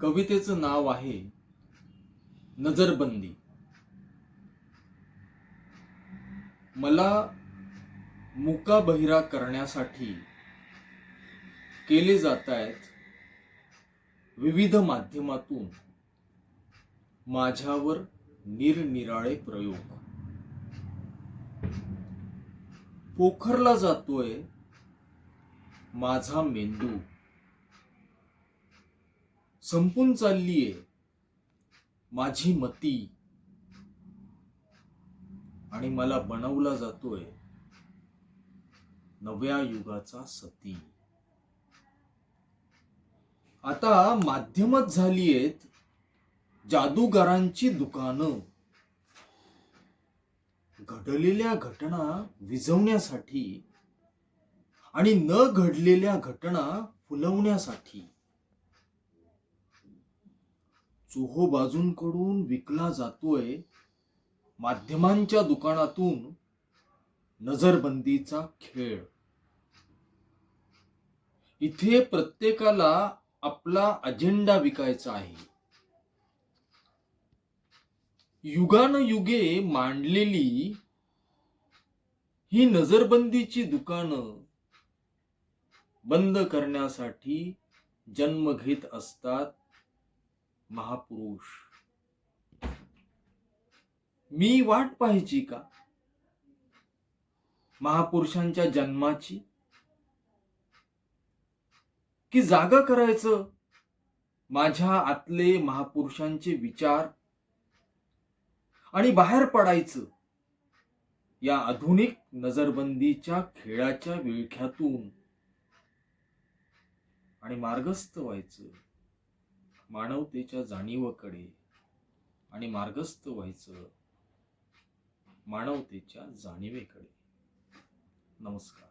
कवितेचं नाव आहे नजरबंदी. मला मुका बहिरा करण्यासाठी केले जात आहेत विविध माध्यमातून माझ्यावर निरनिराळे प्रयोग. पोखरला जातोय माझा मेंदू. संपून चाललीये माझी मती. आणि मला बनवला जातोय नव्या युगाचा सती. आता माध्यमच झालीयेत जादूगारांची दुकानं. घडलेल्या घटना विझवण्यासाठी आणि न घडलेल्या घटना फुलवण्यासाठी. चोहो बाजूंकडून विकला जातोय माध्यमांच्या दुकानातून नजरबंदीचा खेळ. इथे प्रत्येकाला आपला अजेंडा विकायचा आहे. युगानयुगे मांडलेली ही नजरबंदीची दुकानं बंद करण्यासाठी जन्म घेत असतात महापुरुष. मी वाट पाहायची का? महापुरुषांच्या जन्माची? की जागा करायचं? माझ्या आतले महापुरुषांचे विचार आणि बाहेर पडायचं या आधुनिक नजरबंदीच्या खेळाच्या विळख्यातून आणि मार्गस्थ व्हायचं. मानवतेच्या जाणीवकडे आणि मार्गस्थ व्हायचं मानवतेच्या जाणीवेकडे. नमस्कार.